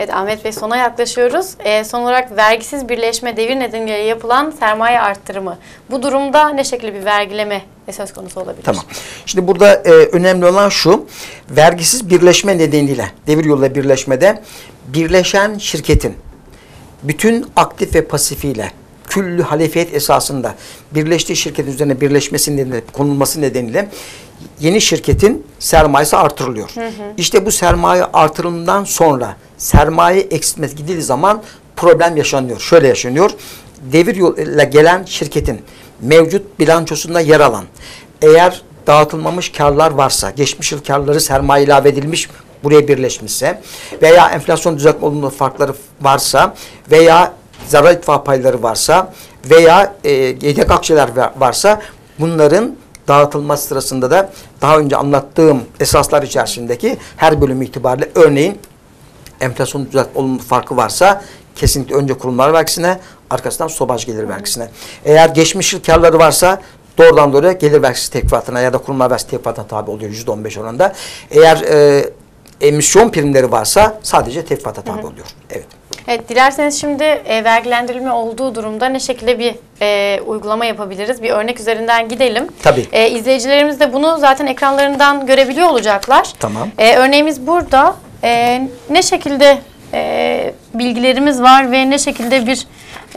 Evet Ahmet Bey sona yaklaşıyoruz. Ee, son olarak vergisiz birleşme devir nedeniyle yapılan sermaye arttırımı. Bu durumda ne şekilde bir vergileme söz konusu olabilir? Tamam. Şimdi burada e, önemli olan şu. Vergisiz birleşme nedeniyle devir yolla birleşmede birleşen şirketin bütün aktif ve pasifiyle küllü halefiyet esasında birleştiği şirketin üzerine birleşmesi nedeniyle, konulması nedeniyle yeni şirketin sermayesi artırılıyor. İşte bu sermaye artırımından sonra sermaye eksiltmesi gidildiği zaman problem yaşanıyor. Şöyle yaşanıyor. Devir yoluyla gelen şirketin mevcut bilançosunda yer alan eğer dağıtılmamış karlar varsa, geçmiş yıl karları sermaye ilave edilmiş buraya birleşmişse veya enflasyon düzeltme olumlu farkları varsa veya zarar ittifak payları varsa veya e, yedek akçeler varsa bunların dağıtılması sırasında da daha önce anlattığım esaslar içerisindeki her bölüm itibariyle örneğin enflasyon olumlu farkı varsa kesinlikle önce kurumlar vergisine arkasından sobaj gelir vergisine. Eğer geçmiş yıl karları varsa doğrudan doğruya gelir vergisi tekfatına ya da kurumlar vergisi tekfatına tabi oluyor yüzde on beş oranında. Eğer e, emisyon primleri varsa sadece tefrifata tabi oluyor. Evet. Evet, dilerseniz şimdi e, vergilendirilme olduğu durumda ne şekilde bir e, uygulama yapabiliriz? Bir örnek üzerinden gidelim. Tabii. E, izleyicilerimiz de bunu zaten ekranlarından görebiliyor olacaklar. Tamam. E, örneğimiz burada. E, ne şekilde e, bilgilerimiz var ve ne şekilde bir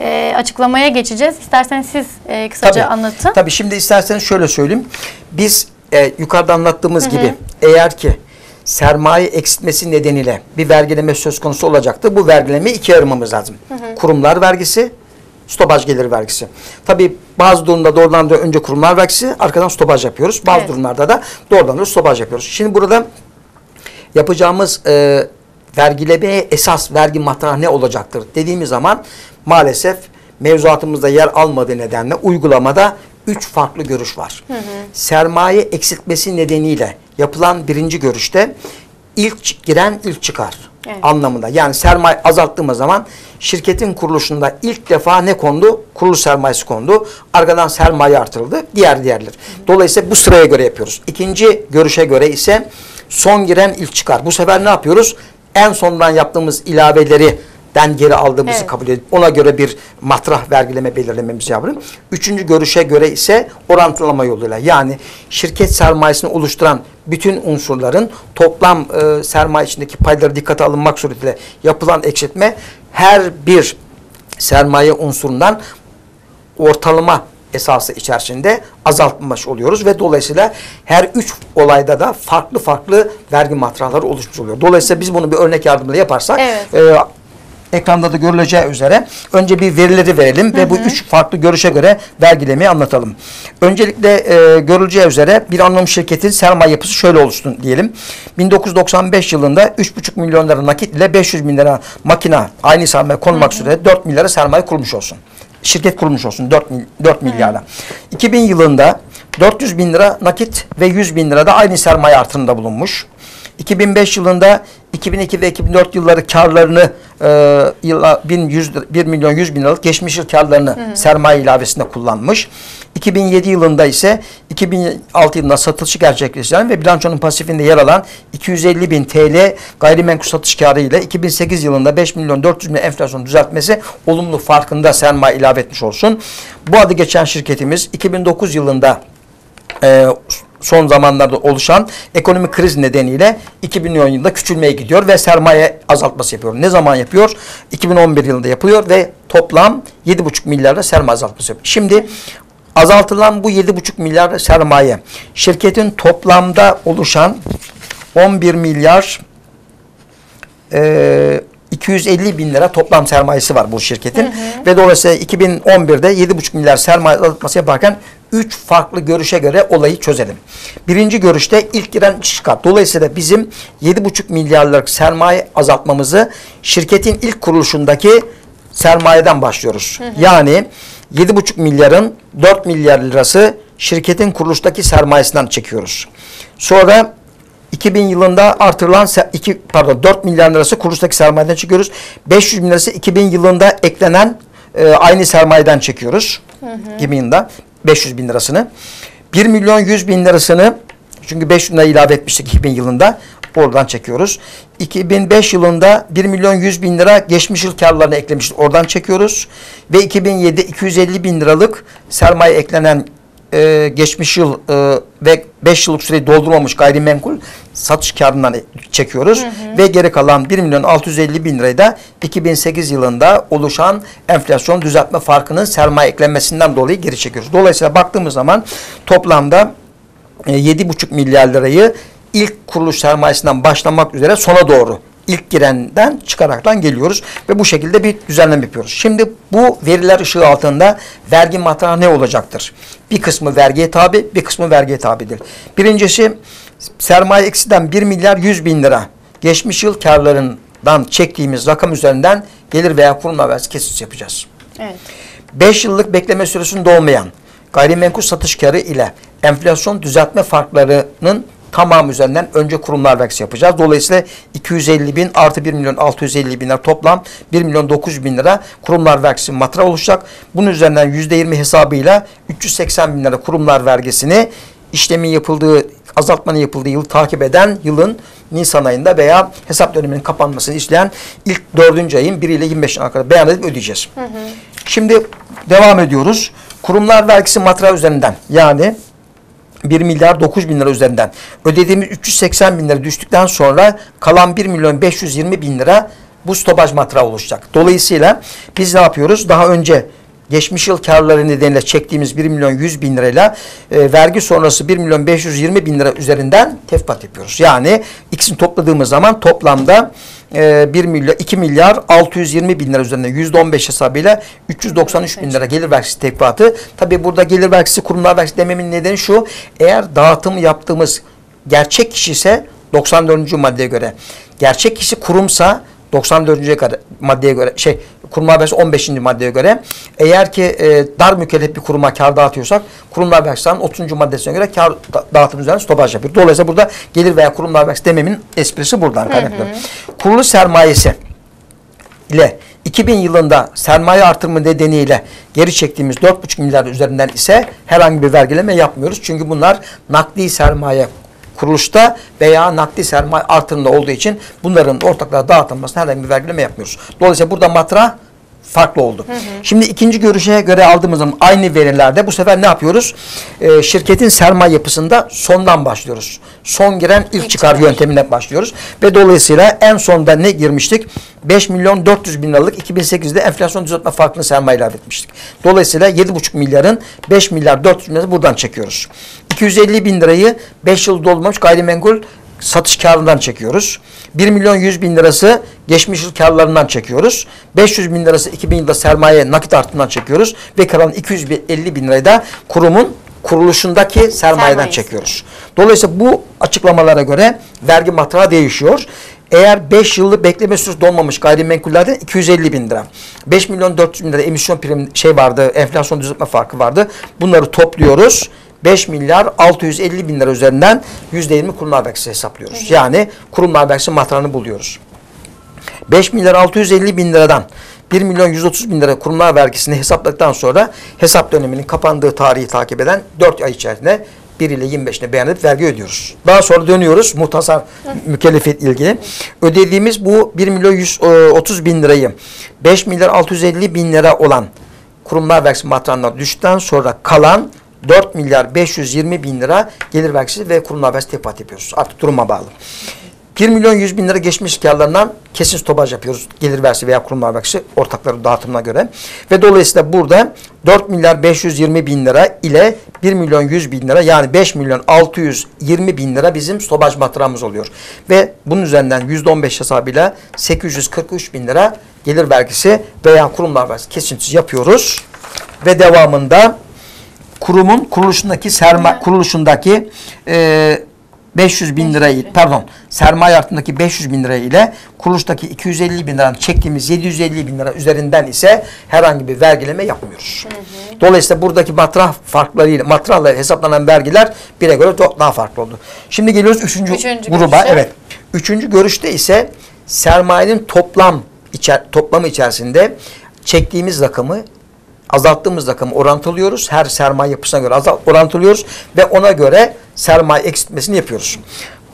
e, açıklamaya geçeceğiz? İsterseniz siz e, kısaca Tabii. anlatın. Tabii şimdi isterseniz şöyle söyleyeyim. Biz e, yukarıda anlattığımız gibi eğer ki sermaye eksiltmesi nedeniyle bir vergileme söz konusu olacaktı. Bu vergileme iki ayırmamız lazım. Kurumlar vergisi, stopaj gelir vergisi. Tabii bazı durumda doğrudan da önce kurumlar vergisi, arkadan stopaj yapıyoruz. Bazı Evet. durumlarda da doğrudan da stopaj yapıyoruz. Şimdi burada yapacağımız e, vergilemeye esas vergi matrahı ne olacaktır dediğimiz zaman maalesef mevzuatımızda yer almadığı nedenle uygulamada üç farklı görüş var. Sermaye eksiltmesi nedeniyle yapılan birinci görüşte ilk giren ilk çıkar Evet. anlamında. Yani sermaye azalttığımız zaman şirketin kuruluşunda ilk defa ne kondu? Kuruluş sermayesi kondu. Arkadan sermaye artırıldı. Diğer diğerler. Dolayısıyla bu sıraya göre yapıyoruz. İkinci görüşe göre ise son giren ilk çıkar. Bu sefer ne yapıyoruz? En sondan yaptığımız ilaveleri den geri aldığımızı Evet. kabul edip ona göre bir matrah vergileme belirlememizi yapalım. Üçüncü görüşe göre ise orantılama yoluyla yani şirket sermayesini oluşturan bütün unsurların toplam e, sermaye içindeki payları dikkate alınmak suretiyle yapılan eksiltme her bir sermaye unsurundan ortalama esası içerisinde azaltmış oluyoruz ve dolayısıyla her üç olayda da farklı farklı vergi matrahları oluşmuş oluyor. Dolayısıyla biz bunu bir örnek yardımıyla yaparsak Evet. e, ekranda da görüleceği üzere önce bir verileri verelim ve bu üç farklı görüşe göre vergilemeyi anlatalım. Öncelikle e, görüleceği üzere bir anonim şirketin sermaye yapısı şöyle oluşsun diyelim. 1995 yılında 3,5 milyon lira nakit ile 500 bin lira makina aynı sermaye konmak üzere 4 milyara sermaye kurmuş olsun. Şirket kurulmuş olsun 4, mil- 4 milyarla. 2000 yılında 400 bin lira nakit ve 100 bin lira da aynı sermaye artırımında bulunmuş. 2005 yılında 2002 ve 2004 yılları karlarını e, yıla 1100 lira- 1 milyon 100 bin liralık geçmiş yıl karlarını sermaye ilavesinde kullanmış. 2007 yılında ise 2006 yılında satılışı gerçekleştiren ve bilançonun pasifinde yer alan 250 bin TL gayrimenkul satış karı ile 2008 yılında 5 milyon 400 bin enflasyon düzeltmesi olumlu farkında sermaye ilave etmiş olsun. Bu adı geçen şirketimiz 2009 yılında e, son zamanlarda oluşan ekonomik kriz nedeniyle 2010 yılında küçülmeye gidiyor ve sermaye azaltması yapıyor. Ne zaman yapıyor? 2011 yılında yapılıyor ve toplam 7,5 milyarda sermaye azaltması yapıyor. Şimdi azaltılan bu 7,5 milyar sermaye şirketin toplamda oluşan 11 milyar e, 250 bin lira toplam sermayesi var bu şirketin. Ve dolayısıyla 2011'de 7,5 milyar sermaye azaltması yaparken 3 farklı görüşe göre olayı çözelim. Birinci görüşte ilk giren çıkar. Dolayısıyla bizim 7,5 milyarlık sermaye azaltmamızı şirketin ilk kuruluşundaki sermayeden başlıyoruz. Yani 7,5 milyarın 4 milyar lirası şirketin kuruluştaki sermayesinden çekiyoruz. Sonra 2000 yılında artırılan iki, pardon 4 milyar lirası kuruluştaki sermayeden çekiyoruz. 500 bin lirası 2000 yılında eklenen e, aynı sermayeden çekiyoruz. 2000 yılında 500 bin lirasını. 1 milyon 100 bin lirasını Çünkü 5 lira ilave etmiştik 2000 yılında. Oradan çekiyoruz. 2005 yılında 1 milyon 100 bin lira geçmiş yıl karlarını eklemiştik. Oradan çekiyoruz. Ve 2007 250 bin liralık sermaye eklenen e, geçmiş yıl e, ve 5 yıllık süreyi doldurmamış gayrimenkul satış karından çekiyoruz. Ve geri kalan 1 milyon 650 bin lirayı da 2008 yılında oluşan enflasyon düzeltme farkının sermaye eklenmesinden dolayı geri çekiyoruz. Dolayısıyla baktığımız zaman toplamda e, 7,5 milyar lirayı ilk kuruluş sermayesinden başlamak üzere sona doğru ilk girenden çıkaraktan geliyoruz ve bu şekilde bir düzenleme yapıyoruz. Şimdi bu veriler ışığı altında vergi matrağı ne olacaktır? Bir kısmı vergiye tabi, bir kısmı vergiye tabidir. Birincisi sermaye eksiden 1 milyar 100 bin lira geçmiş yıl karlarından çektiğimiz rakam üzerinden gelir veya kurumla vergisi kesit yapacağız. Evet. 5 yıllık bekleme süresinde olmayan gayrimenkul satış karı ile enflasyon düzeltme farklarının tamamı üzerinden önce kurumlar vergisi yapacağız. Dolayısıyla 250 bin artı 1 milyon 650 bin lira toplam 1 milyon 900 bin lira kurumlar vergisi matra oluşacak. Bunun üzerinden %20 hesabıyla 380 bin lira kurumlar vergisini işlemin yapıldığı, azaltmanın yapıldığı yılı takip eden yılın Nisan ayında veya hesap döneminin kapanmasını isteyen ilk dördüncü ayın 1 ile 25 kadar beyan edip ödeyeceğiz. Şimdi devam ediyoruz. Kurumlar vergisi matrağı üzerinden yani 1 milyar 9 bin lira üzerinden ödediğimiz 380 bin lira düştükten sonra kalan 1 milyon 520 bin lira bu stopaj matrağı oluşacak. Dolayısıyla biz ne yapıyoruz? Daha önce geçmiş yıl karları nedeniyle çektiğimiz 1 milyon 100 bin lirayla e, vergi sonrası 1 milyon 520 bin lira üzerinden tefpat yapıyoruz. Yani ikisini topladığımız zaman toplamda e, 1 milyar 2 milyar 620 bin lira üzerinden %15 hesabıyla 393 bin lira gelir vergisi tefatı. Tabi burada gelir vergisi kurumlar vergisi dememin nedeni şu. Eğer dağıtım yaptığımız gerçek kişi ise 94. maddeye göre gerçek kişi kurumsa 94. kadar maddeye göre şey kurumlar vergisi 15. maddeye göre eğer ki e, dar mükellef bir kuruma kar dağıtıyorsak kurumlar vergisinin 30. maddesine göre kar da- dağıtım üzerine stopaj yapıyor. Dolayısıyla burada gelir veya kurumlar vergisi dememin esprisi buradan kaynaklı. Kuruluş sermayesi ile 2000 yılında sermaye artırımı nedeniyle geri çektiğimiz 4,5 milyar üzerinden ise herhangi bir vergileme yapmıyoruz. Çünkü bunlar nakdi sermaye kuruluşta veya nakdi sermaye artırımında olduğu için bunların ortaklara dağıtılmasına herhangi bir vergileme yapmıyoruz. Dolayısıyla burada matra farklı oldu. Şimdi ikinci görüşe göre aldığımız zaman aynı verilerde bu sefer ne yapıyoruz? Ee, şirketin sermaye yapısında sondan başlıyoruz. Son giren ilk, çıkar çıkar. yöntemine başlıyoruz. Ve dolayısıyla en sonda ne girmiştik? 5 milyon 400 bin liralık 2008'de enflasyon düzeltme farkını sermaye ilave etmiştik. Dolayısıyla 7,5 milyarın 5 milyar 400 bin lirası buradan çekiyoruz. 250 bin lirayı 5 yıl dolmamış gayrimenkul satış karından çekiyoruz. 1 milyon 100 bin lirası geçmiş yıl karlarından çekiyoruz. 500 bin lirası 2000 yılda sermaye nakit artımından çekiyoruz. Ve kalan 250 bin lirayı da kurumun kuruluşundaki sermayeden Sermayesi. çekiyoruz. Dolayısıyla bu açıklamalara göre vergi matrağı değişiyor. Eğer 5 yıllık bekleme süresi dolmamış gayrimenkullerde 250 bin lira. 5 milyon 400 bin lira emisyon prim şey vardı, enflasyon düzeltme farkı vardı. Bunları topluyoruz. 5 milyar 650 bin lira üzerinden %20 kurumlar vergisi hesaplıyoruz. Yani kurumlar vergisi matrağını buluyoruz. 5 milyar 650 bin liradan 1 milyon 130 bin lira kurumlar vergisini hesapladıktan sonra hesap döneminin kapandığı tarihi takip eden 4 ay içerisinde 1 ile 25'ine beyan edip vergi ödüyoruz. Daha sonra dönüyoruz muhtasar mükellefiyet ilgili. Ödediğimiz bu 1 milyon 130 bin lirayı 5 milyar 650 bin lira olan kurumlar vergisi matrağından düştükten sonra kalan 4 milyar 520 bin lira gelir vergisi ve kurumlar vergisi tepat yapıyoruz. Artık duruma bağlı. 1 milyon 100 bin lira geçmiş karlarından kesin stopaj yapıyoruz. Gelir vergisi veya kurumlar vergisi ortakların dağıtımına göre. Ve dolayısıyla burada 4 milyar 520 bin lira ile 1 milyon 100 bin lira yani 5 milyon 620 bin lira bizim stopaj matrağımız oluyor. Ve bunun üzerinden %15 hesabıyla 843 bin lira gelir vergisi veya kurumlar vergisi kesintisi yapıyoruz. Ve devamında kurumun kuruluşundaki sermaye kuruluşundaki e, 500 bin lirayı pardon sermaye artındaki 500 bin lira ile kuruluştaki 250 bin liradan çektiğimiz 750 bin lira üzerinden ise herhangi bir vergileme yapmıyoruz. Dolayısıyla buradaki matrah farklarıyla matrahla hesaplanan vergiler bire göre daha farklı oldu. Şimdi geliyoruz üçüncü, Üçüncü gruba. görüşe. Evet. Üçüncü görüşte ise sermayenin toplam içer, toplamı içerisinde çektiğimiz rakamı azalttığımız rakamı orantılıyoruz. Her sermaye yapısına göre azalt, orantılıyoruz ve ona göre sermaye eksiltmesini yapıyoruz.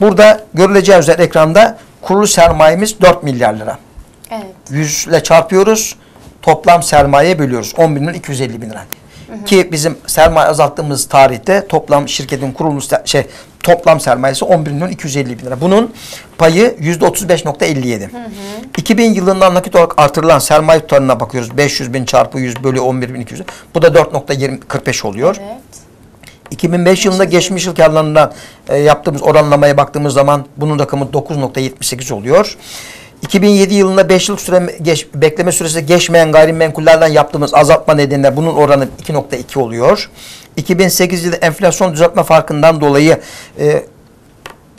Burada görüleceği üzere ekranda kurulu sermayemiz 4 milyar lira. Evet. 100 ile çarpıyoruz. Toplam sermaye bölüyoruz. 10 bin lira 250 bin lira. Ki bizim sermaye azalttığımız tarihte toplam şirketin kurulmuş se- şey toplam sermayesi 11 milyon 250 bin lira. Bunun payı yüzde 35.57. 2000 yılından nakit olarak artırılan sermaye tutarına bakıyoruz. 500 bin çarpı 100 bölü 11 bin 200. Bu da 4.45 oluyor. Evet. 2005 yılında geçmiş yıl karlarından e, yaptığımız oranlamaya baktığımız zaman bunun rakamı 9.78 oluyor. 2007 yılında 5 yıl süre geç, bekleme süresi geçmeyen gayrimenkullerden yaptığımız azaltma nedeniyle bunun oranı 2.2 oluyor. 2008 yılında enflasyon düzeltme farkından dolayı e,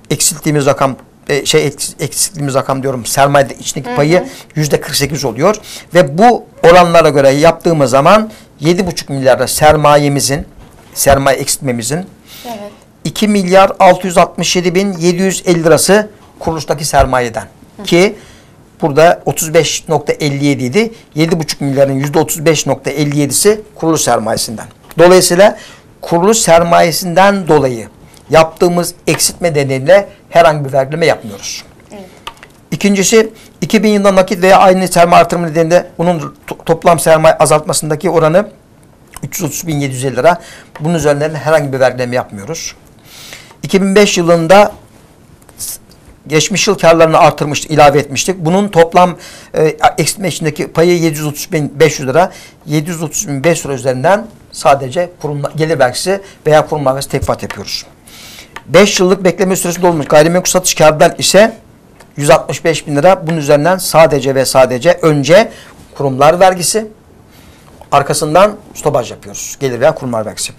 eksilttiğimiz rakam e, şey eks- eksilttiğimiz rakam diyorum sermayede içindeki payı yüzde 48 oluyor ve bu oranlara göre yaptığımız zaman 7,5 milyarda sermayemizin sermaye eksiltmemizin Evet. 2 milyar 667 bin 750 lirası kuruluştaki sermayeden ki burada 35.57 idi. 7,5 milyarın %35.57'si kuruluş sermayesinden. Dolayısıyla kuruluş sermayesinden dolayı yaptığımız eksiltme nedeniyle herhangi bir vergileme yapmıyoruz. Evet. İkincisi 2000 yılında nakit veya aynı sermaye artırımı nedeniyle bunun to- toplam sermaye azaltmasındaki oranı 330.750 lira. Bunun üzerinden herhangi bir vergileme yapmıyoruz. 2005 yılında geçmiş yıl karlarını artırmıştık, ilave etmiştik. Bunun toplam e, eksiltme içindeki payı 730.500 lira. 730.500 lira üzerinden sadece kurum gelir vergisi veya kurum vergisi tekfat yapıyoruz. 5 yıllık bekleme süresi dolmuş gayrimenkul satış kârından ise 165 bin lira. Bunun üzerinden sadece ve sadece önce kurumlar vergisi, arkasından stopaj yapıyoruz. Gelir veya kurumlar vergisi.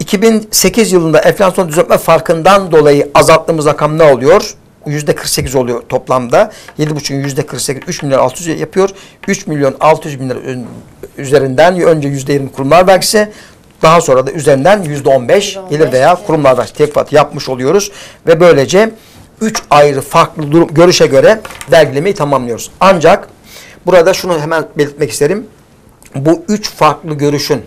2008 yılında enflasyon düzeltme farkından dolayı azalttığımız rakam ne oluyor? Yüzde 48 oluyor toplamda. 7,5'ün yüzde 48, 3 milyon 600 yapıyor. 3 milyon 600 bin lira üzerinden önce yüzde 20 kurumlar vergisi, daha sonra da üzerinden yüzde 15 gelir veya kurumlar vergisi tekfat yapmış oluyoruz. Ve böylece 3 ayrı farklı durum, görüşe göre vergilemeyi tamamlıyoruz. Ancak burada şunu hemen belirtmek isterim bu üç farklı görüşün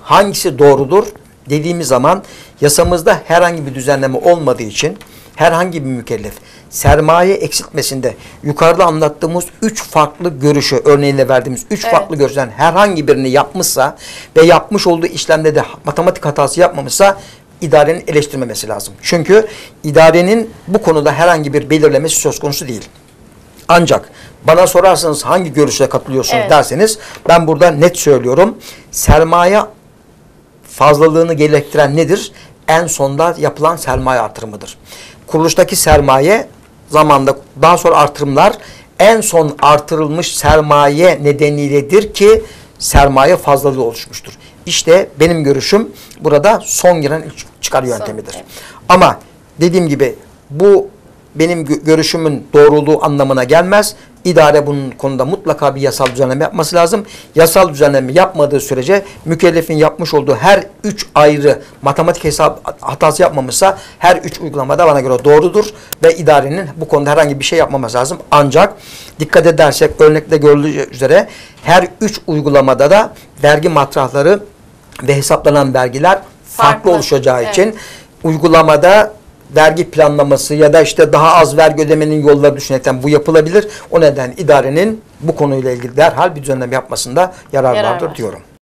hangisi doğrudur dediğimiz zaman yasamızda herhangi bir düzenleme olmadığı için herhangi bir mükellef sermaye eksiltmesinde yukarıda anlattığımız üç farklı görüşü örneğinde verdiğimiz üç Evet. farklı görüşten herhangi birini yapmışsa ve yapmış olduğu işlemde de matematik hatası yapmamışsa idarenin eleştirmemesi lazım. Çünkü idarenin bu konuda herhangi bir belirlemesi söz konusu değil. Ancak bana sorarsanız hangi görüşe katılıyorsunuz Evet. derseniz ben burada net söylüyorum. Sermaye fazlalığını gerektiren nedir? En sonda yapılan sermaye artırımıdır. Kuruluştaki sermaye zamanda daha sonra artırımlar en son artırılmış sermaye nedeniyledir ki sermaye fazlalığı oluşmuştur. İşte benim görüşüm burada son giren çıkar yöntemidir. evet. Ama dediğim gibi bu benim gö- görüşümün doğruluğu anlamına gelmez. İdare bunun konuda mutlaka bir yasal düzenleme yapması lazım. Yasal düzenleme yapmadığı sürece mükellefin yapmış olduğu her üç ayrı matematik hesap hatası yapmamışsa her üç uygulamada bana göre doğrudur ve idarenin bu konuda herhangi bir şey yapmaması lazım. Ancak dikkat edersek örnekte görüldüğü üzere her üç uygulamada da vergi matrahları ve hesaplanan vergiler farklı, Farklı. oluşacağı Evet. için uygulamada vergi planlaması ya da işte daha az vergi ödemenin yolları düşünerekten bu yapılabilir. O nedenle idarenin bu konuyla ilgili derhal bir düzenleme yapmasında yarar, Yarar vardır var. diyorum.